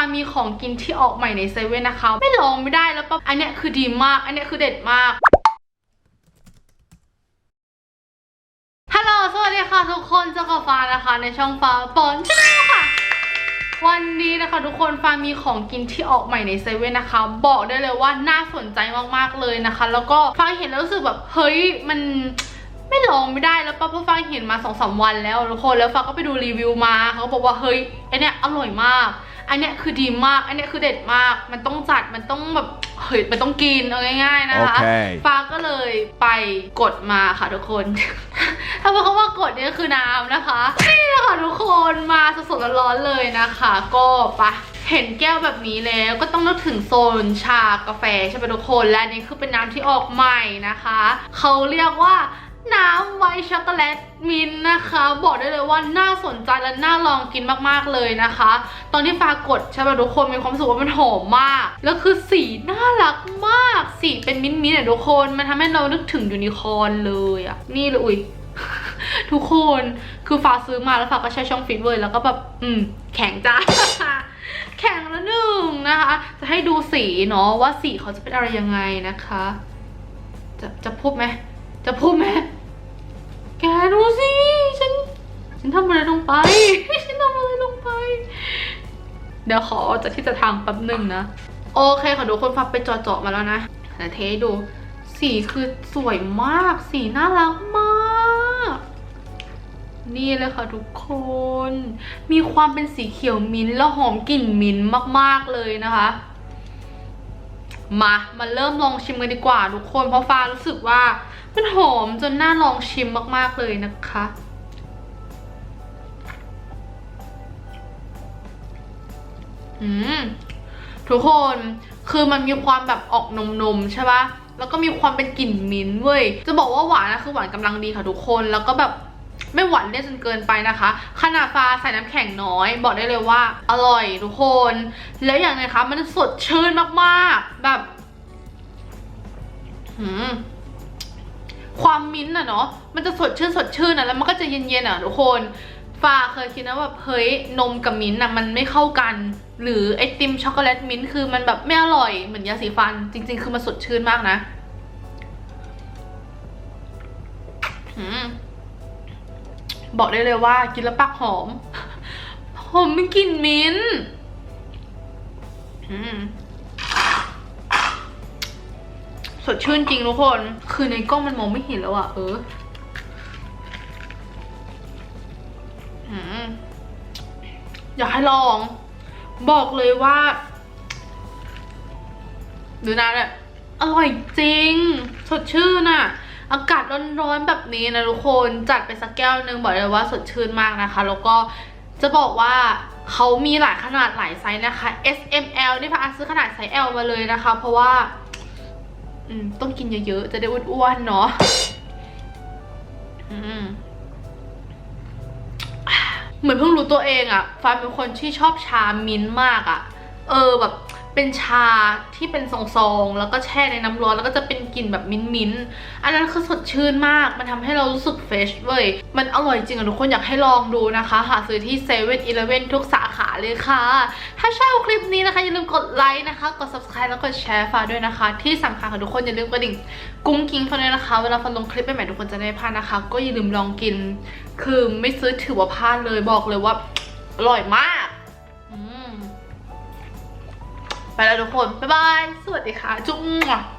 ามีของกินที่ออกใหม่ในเซเว่นนะคะ ไม่ลองไม่ได้แล้วปะอันเนี้ยคือดีมาก อันเนี้ยคือเด็ดมากฮัลโหลสวัสดีค่ะทุกคนเจ้ากับฟ้านะคะ ในช่องฟ้าปอนชาแนลค่ะ วันนี้นะคะทุกคนฟ้ามีของกินที่ออกใหม่ในเซเว่นนะคะ บอกได้เลยว่าน่าสนใจมากๆเลยนะคะ แล้วก็ฟ้าเห็นแล้วรู้สึกแบบเฮ้ยมัน ไม่ลองไม่ได้แล้วปะเพราะฟ้าเห็นมาสองสามวันแล้วทุกคนแล้วฟ้าก็ไปดูรีวิวมาเขาก็บอกว่าเฮ้ยไอเนี้ยอร่อยมากอันเนี้ยคือดีมากอันเนี้ยคือเด็ดมาก มันต้องจัดมันต้องแบบเฮ้ยมันต้องกินเอาง่ายๆนะคะโอเคฟ้าก็เลยไปกดมาค่ะทุกคน ถ้าพูดคำว่ากดเนี่ยคือน้ำนะคะนี่แหละค่ะทุกคนมาสดๆร้อนๆเลยนะคะ ก็ปะเห็นแก้วแบบนี้แล้วก็ต้องนึกถึงโซนชากาแฟใช่ไหมทุกคนและอันนี่คือเป็นน้ำที่ออกใหม่นะคะเขาเรียกว่า น้ำไวท์ช็อกโกแลตมินนะคะ บอกได้เลยว่าน่าสนใจและน่าลองกินมากๆเลยนะคะ ตอนที่ฟ้ากดใช่ป่ะทุกคนมีความรู้สึกว่ามันหอมมาก แล้วคือสีน่ารักมาก สีเป็นมิ้นท์มิ้นท์อะทุกคนมันทำให้เรานึกถึงยูนิคอร์นเลยอะนี่เลยอุ้ยทุกคนคือฟ้าซื้อมาแล้วฟ้าก็ใช้ช่องฟิตเว้ยแล้วก็แบบอืม แข็งจ้าแข็งแล้วหนึ่งนะคะ จะให้ดูสีเนาะว่าสีเขาจะเป็นอะไรยังไงนะคะ จะจะพูดไหมจะพูดไหม แกดูสิ ฉัน ฉันทำอะไรลงไป ฉันทำอะไรลงไป เดี๋ยวขอจากที่จะทางแป๊บหนึ่งนะ โอเคขอดูคนฟังไปเจาะๆมาแล้วนะแต่เทดู สีคือสวยมาก สีน่ารักมาก นี่เลยค่ะทุกคน มีความเป็นสีเขียวมิ้นท์แล้วหอมกลิ่นมิ้นท์มากๆเลยนะคะ มามาเริ่มลองชิมกันดีกว่าทุกคน เพราะฟ้ารู้สึกว่ามันหอมจนน่าลองชิมมากๆเลยนะคะ อืมทุกคนคือมันมีความแบบออกนมๆใช่ปะแล้วก็มีความเป็นกลิ่นมิ้นท์เว้ย จะบอกว่าหวานนะคือหวานกำลังดีค่ะทุกคน แล้วก็แบบ ไม่หวานเลี่ยนจนเกินไปนะคะ ขนาดฟ้าใส่น้ำแข็งน้อย บอกได้เลยว่า อร่อยทุกคน แล้วอย่างไรคะมันสดชื่นมากๆ แบบหืมความมิ้นท์อะเนาะมันจะสดชื่นสดชื่นอะแล้วมันก็จะเย็นๆอะทุกคนฟ้าเคยคิดนะว่าเฮ้ยนมกับมิ้นท์อะมันไม่เข้ากัน หรือไอติมช็อกโกแลตมิ้นท์คือมันแบบไม่อร่อยเหมือนยาสีฟัน จริง ๆ คือมันสดชื่นมากนะหืม บอกได้เลยว่ากินแล้วปากหอม หอมไม่กลิ่นมิ้นสดชื่นจริงทุกคน คือในกล้องมันมองไม่เห็นแล้วอะเอออยากให้ลอง บอกเลยว่าดูนะเนี่ยอร่อยจริง สดชื่นอะ อากาศร้อนๆแบบนี้นะทุกคนจัดไปสักแก้วนึงบอกเลยว่าสดชื่นมากนะคะ แล้วก็จะบอกว่าเขามีหลายขนาดหลายไซส์นะคะ S M L นี่พะอาซื้อขนาดไซส์ L มาเลยนะคะ เพราะว่าต้องกินเยอะๆ จะได้อ้วนๆเนาะเหมือนเพิ่งรู้ตัวเองอะฟ้าเป็นคนที่ชอบชามิ้นมากอะเออแบบ เป็นชาที่เป็นซองๆ แล้วก็แช่ในน้ำร้อนแล้วก็จะเป็นกลิ่นแบบมิ้นท์ๆ อันนั้นคือสดชื่นมาก มันทำให้เรารู้สึกเฟชเว้ย มันอร่อยจริงอะทุกคนอยากให้ลองดูนะคะ หาซื้อที่เซเว่นอีเลฟเว่นทุกสาขาเลยค่ะ ถ้าชอบคลิปนี้นะคะ อย่าลืมกดไลค์นะคะ กด subscribe แล้วกดแชร์ฟาด้วยนะคะ ที่สำคัญค่ะทุกคนอย่าลืมกระดิ่งกุ้งกิ้งฟ้าด้วยนะคะ เวลาฟ้าลงคลิปใหม่ๆทุกคนจะได้พลาดนะคะ ก็อย่าลืมลองกิน คือไม่ซื้อถือว่าพลาดเลยบอกเลยว่าอร่อยมาก ไปแล้วทุกคน บ๊ายบาย สวัสดีค่ะ จุ๊บ